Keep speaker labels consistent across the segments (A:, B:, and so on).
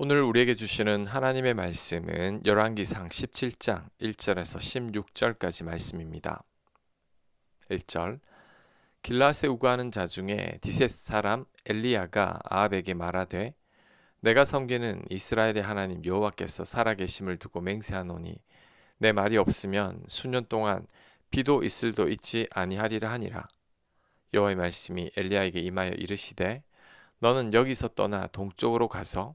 A: 오늘 우리에게 주시는 하나님의 말씀은 열왕기상 17장 1절에서 16절까지 말씀입니다. 1절 길라세 우가하는 자 중에 디셋 사람 엘리야가 아합에게 말하되 내가 섬기는 이스라엘의 하나님 여호와께서 살아계심을 두고 맹세하노니 내 말이 없으면 수년 동안 비도 이슬도 있지 아니하리라 하니라 여호와의 말씀이 엘리야에게 임하여 이르시되 너는 여기서 떠나 동쪽으로 가서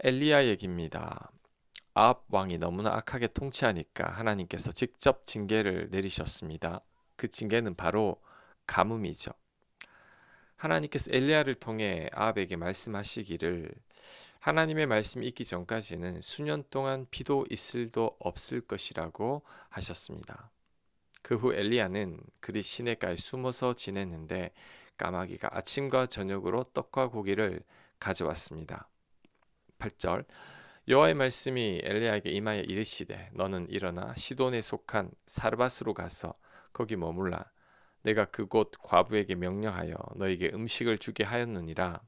A: 엘리야 얘기입니다. 아합 왕이 너무나 악하게 통치하니까 하나님께서 직접 징계를 내리셨습니다. 그 징계는 바로 가뭄이죠. 하나님께서 엘리야를 통해 아합에게 말씀하시기를 하나님의 말씀이 있기 전까지는 수년 동안 비도 이슬도 없을 것이라고 하셨습니다. 그 후 엘리야는 그리 시내가에 숨어서 지냈는데 까마귀가 아침과 저녁으로 떡과 고기를 가져왔습니다. 8절. 여호와의 말씀이 엘리야에게 임하여 이르시되 너는 일어나 시돈에 속한 사르바스로 가서 거기 머물라. 내가 그곳 과부에게 명령하여 너에게 음식을 주게 하였느니라.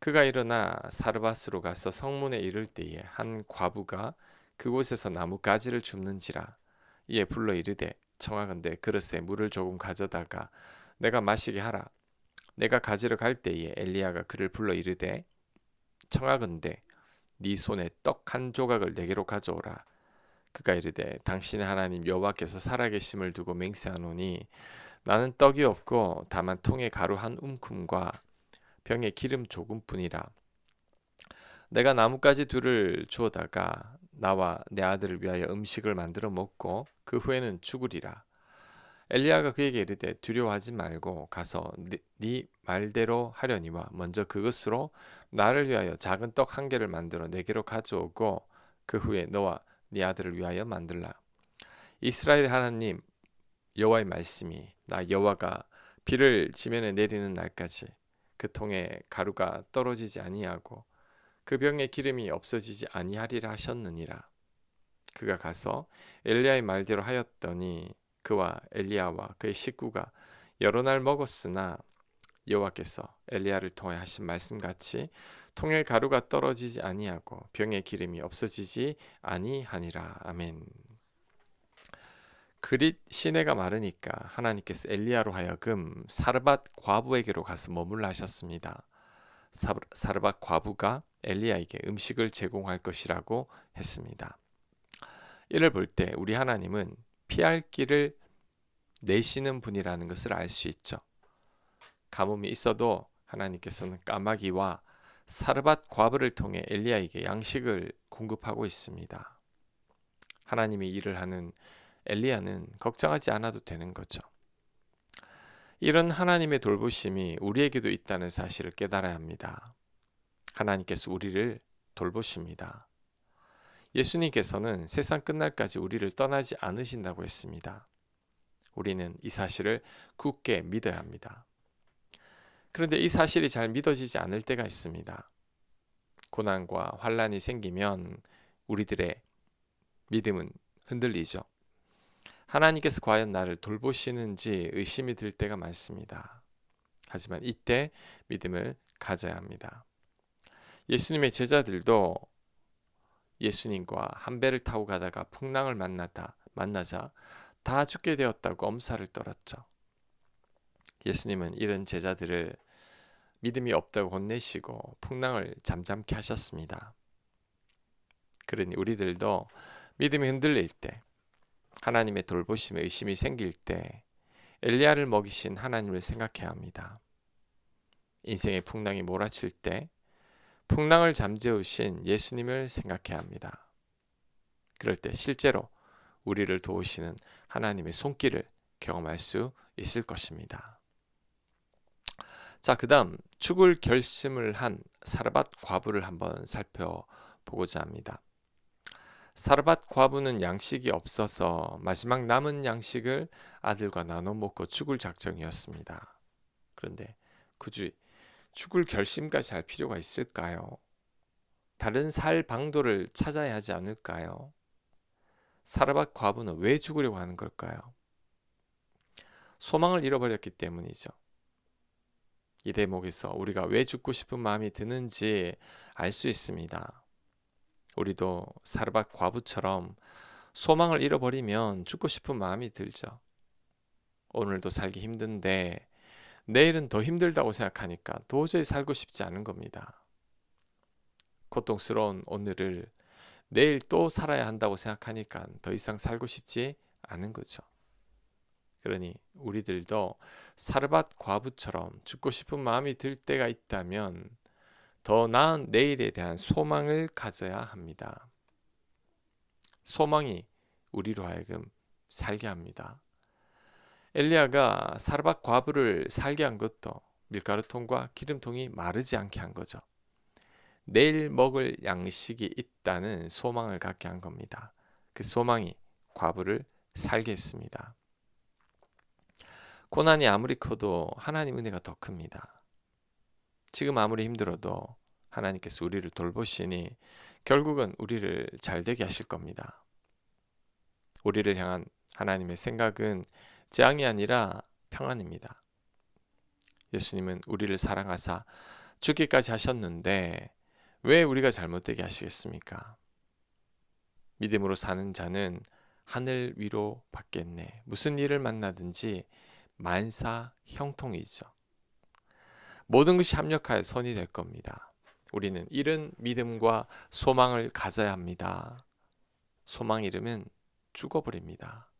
A: 그가 일어나 사르바스로 가서 성문에 이를 때에 한 과부가 그곳에서 나뭇가지를 줍는지라. 이에 불러 이르되 청하건대 그릇에 물을 조금 가져다가 내가 마시게 하라. 내가 가지러 갈 때에 엘리야가 그를 불러 이르되 청하건대 네 손에 떡 한 조각을 내게로 가져오라. 그가 이르되 당신의 하나님 여호와께서 살아계심을 두고 맹세하노니 나는 떡이 없고 다만 통에 가루 한 움큼과 병에 기름 조금뿐이라. 내가 나뭇가지 둘을 주어다가 나와 내 아들을 위하여 음식을 만들어 먹고 그 후에는 죽으리라. 엘리야가 그에게 이르되 두려워하지 말고 가서 네, 네 말대로 하려니와 먼저 그것으로 나를 위하여 작은 떡 한 개를 만들어 내게로 가져오고 그 후에 너와 네 아들을 위하여 만들라. 이스라엘 하나님 여호와의 말씀이 나 여호와가 비를 지면에 내리는 날까지 그 통에 가루가 떨어지지 아니하고 그 병에 기름이 없어지지 아니하리라 하셨느니라. 그가 가서 엘리야의 말대로 하였더니 그와 엘리야와 그의 식구가 여러 날 먹었으나 여호와께서 엘리야를 통해 하신 말씀같이 통에 가루가 떨어지지 아니하고 병의 기름이 없어지지 아니하니라 아멘. 그릿 시내가 마르니까 하나님께서 엘리야로 하여금 사르밧 과부에게로 가서 머물라 하셨습니다. 사르밧 과부가 엘리야에게 음식을 제공할 것이라고 했습니다. 이를 볼 때 우리 하나님은 피할 길을 내시는 분이라는 것을 알 수 있죠. 가뭄이 있어도 하나님께서는 까마귀와 사르밧 과부를 통해 엘리야에게 양식을 공급하고 있습니다. 하나님이 일을 하는 엘리야는 걱정하지 않아도 되는 거죠. 이런 하나님의 돌보심이 우리에게도 있다는 사실을 깨달아야 합니다. 하나님께서 우리를 돌보십니다. 예수님께서는 세상 끝날까지 우리를 떠나지 않으신다고 했습니다. 우리는 이 사실을 굳게 믿어야 합니다. 그런데 이 사실이 잘 믿어지지 않을 때가 있습니다. 고난과 환란이 생기면 우리들의 믿음은 흔들리죠. 하나님께서 과연 나를 돌보시는지 의심이 들 때가 많습니다. 하지만 이때 믿음을 가져야 합니다. 예수님의 제자들도 예수님과 한 배를 타고 가다가 풍랑을 만나다 만나자 다 죽게 되었다고 엄살을 떨었죠. 예수님은 이런 제자들을 믿음이 없다고 혼내시고 풍랑을 잠잠케 하셨습니다. 그러니 우리들도 믿음이 흔들릴 때 하나님의 돌보심에 의심이 생길 때 엘리야를 먹이신 하나님을 생각해야 합니다. 인생의 풍랑이 몰아칠 때 풍랑을 잠재우신 예수님을 생각해야 합니다. 그럴 때 실제로 우리를 도우시는 하나님의 손길을 경험할 수 있을 것입니다. 자, 그 다음 죽을 결심을 한 사르밧 과부를 한번 살펴보겠습니다. 보고자 합니다. 사르밧 과부는 양식이 없어서 마지막 남은 양식을 아들과 나눠 먹고 죽을 작정이었습니다. 그런데 굳이 죽을 결심까지 할 필요가 있을까요? 다른 살 방도를 찾아야 하지 않을까요? 사르밧 과부는 왜 죽으려고 하는 걸까요? 소망을 잃어버렸기 때문이죠. 이 대목에서 우리가 왜 죽고 싶은 마음이 드는지 알 수 있습니다. 우리도 사르밧 과부처럼 소망을 잃어버리면 죽고 싶은 마음이 들죠. 오늘도 살기 힘든데 내일은 더 힘들다고 생각하니까 도저히 살고 싶지 않은 겁니다. 고통스러운 오늘을 내일 또 살아야 한다고 생각하니까 더 이상 살고 싶지 않은 거죠. 그러니 우리들도 사르밧 과부처럼 죽고 싶은 마음이 들 때가 있다면 더 나은 내일에 대한 소망을 가져야 합니다. 소망이 우리로 하여금 살게 합니다. 엘리야가 사르밧 과부를 살게 한 것도 밀가루통과 기름통이 마르지 않게 한 거죠. 내일 먹을 양식이 있다는 소망을 갖게 한 겁니다. 그 소망이 과부를 살게 했습니다. 고난이 아무리 커도 하나님 은혜가 더 큽니다. 지금 아무리 힘들어도 하나님께서 우리를 돌보시니 결국은 우리를 잘 되게 하실 겁니다. 우리를 향한 하나님의 생각은 재앙이 아니라 평안입니다. 예수님은 우리를 사랑하사 죽기까지 하셨는데 왜 우리가 잘못되게 하시겠습니까? 믿음으로 사는 자는 하늘 위로 받겠네. 무슨 일을 만나든지 만사 형통이죠. 모든 것이 합력하여 선이 될 겁니다. 우리는 이런 믿음과 소망을 가져야 합니다. 소망 잃으면 죽어버립니다.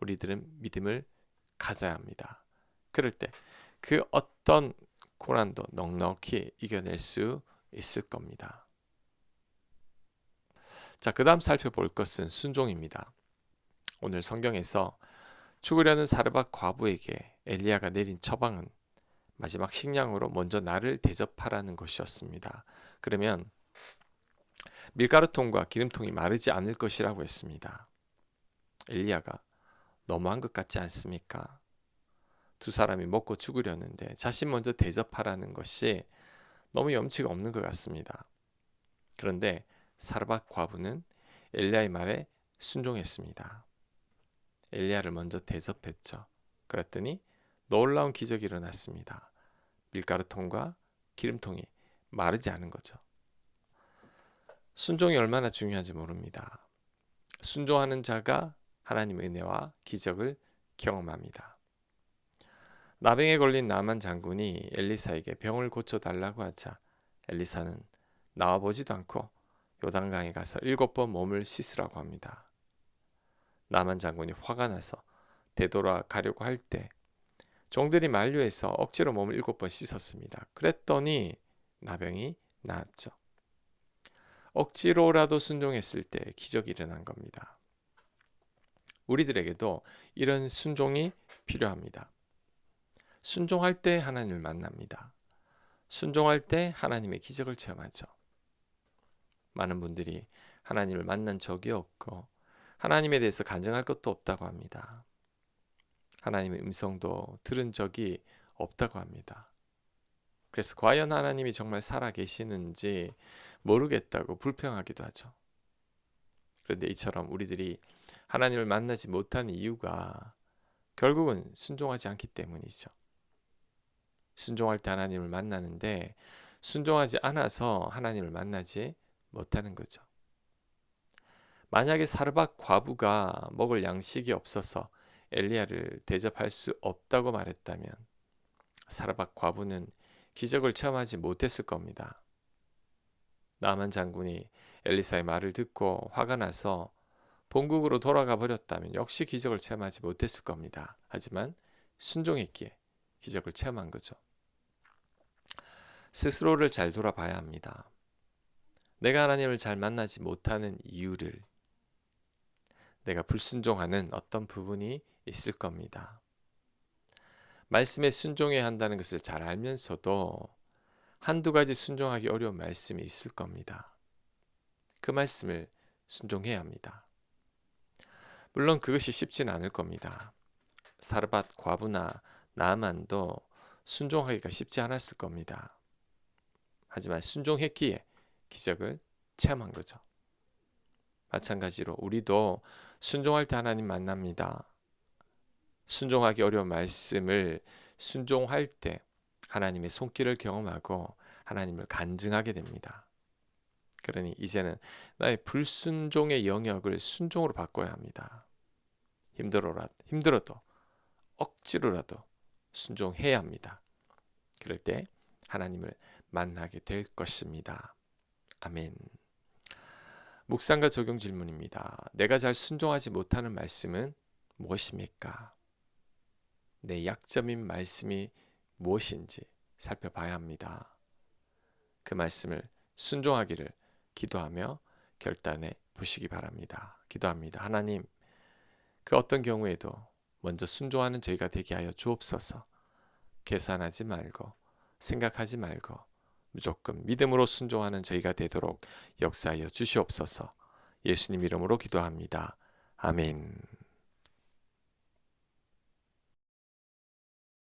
A: 우리들은 믿음을 가져야 합니다. 그럴 때 그 어떤 고난도 넉넉히 이겨낼 수 있을 겁니다. 자, 그 다음 살펴볼 것은 순종입니다. 오늘 성경에서 죽으려는 사르밧 과부에게 엘리야가 내린 처방은 마지막 식량으로 먼저 나를 대접하라는 것이었습니다. 그러면 밀가루통과 기름통이 마르지 않을 것이라고 했습니다. 엘리야가 너무한 것 같지 않습니까? 두 사람이 먹고 죽으려는데 자신 먼저 대접하라는 것이 너무 염치가 없는 것 같습니다. 그런데 사르밧 과부는 엘리야의 말에 순종했습니다. 엘리야를 먼저 대접했죠. 그랬더니 놀라운 기적이 일어났습니다. 밀가루통과 기름통이 마르지 않은 거죠. 순종이 얼마나 중요한지 모릅니다. 순종하는 자가 하나님의 은혜와 기적을 경험합니다. 나병에 걸린 나만 장군이 엘리사에게 병을 고쳐 달라고 하자 엘리사는 나와 보지도 않고 요단강에 가서 일곱 번 몸을 씻으라고 합니다. 나만 장군이 화가 나서 되돌아 가려고 할 때 종들이 만류해서 억지로 몸을 일곱 번 씻었습니다. 그랬더니 나병이 나았죠. 억지로라도 순종했을 때 기적이 일어난 겁니다. 우리들에게도 이런 순종이 필요합니다. 순종할 때 하나님을 만납니다. 순종할 때 하나님의 기적을 체험하죠. 많은 분들이 하나님을 만난 적이 없고 하나님에 대해서 간증할 것도 없다고 합니다. 하나님의 음성도 들은 적이 없다고 합니다. 그래서 과연 하나님이 정말 살아 계시는지 모르겠다고 불평하기도 하죠. 그런데 이처럼 우리들이 하나님을 만나지 못하는 이유가 결국은 순종하지 않기 때문이죠. 순종할 때 하나님을 만나는데 순종하지 않아서 하나님을 만나지 못하는 거죠. 만약에 사르밧 과부가 먹을 양식이 없어서 엘리야를 대접할 수 없다고 말했다면 사르밧 과부는 기적을 체험하지 못했을 겁니다. 나만 장군이 엘리사의 말을 듣고 화가 나서 본국으로 돌아가 버렸다면 역시 기적을 체험하지 못했을 겁니다. 하지만 순종했기에 기적을 체험한 거죠. 스스로를 잘 돌아봐야 합니다. 내가 하나님을 잘 만나지 못하는 이유를 내가 불순종하는 어떤 부분이 있을 겁니다. 말씀에 순종해야 한다는 것을 잘 알면서도 한두 가지 순종하기 어려운 말씀이 있을 겁니다. 그 말씀을 순종해야 합니다. 물론 그것이 쉽진 않을 겁니다. 사르밧 과부나 나만도 순종하기가 쉽지 않았을 겁니다. 하지만 순종했기에 기적을 체험한 거죠. 마찬가지로 우리도 순종할 때 하나님 만납니다. 순종하기 어려운 말씀을 순종할 때 하나님의 손길을 경험하고 하나님을 간증하게 됩니다. 그러니 이제는 나의 불순종의 영역을 순종으로 바꿔야 합니다. 힘들어라 힘들어도 억지로라도 순종해야 합니다. 그럴 때 하나님을 만나게 될 것입니다. 아멘. 묵상과 적용 질문입니다. 내가 잘 순종하지 못하는 말씀은 무엇입니까? 내 약점인 말씀이 무엇인지 살펴봐야 합니다. 그 말씀을 순종하기를 기도하며 결단해 보시기 바랍니다. 기도합니다. 하나님, 그 어떤 경우에도 먼저 순종하는 저희가 되게 하여 주옵소서. 계산하지 말고 생각하지 말고 무조건 믿음으로 순종하는 저희가 되도록 역사하여 주시옵소서. 예수님 이름으로 기도합니다. 아멘.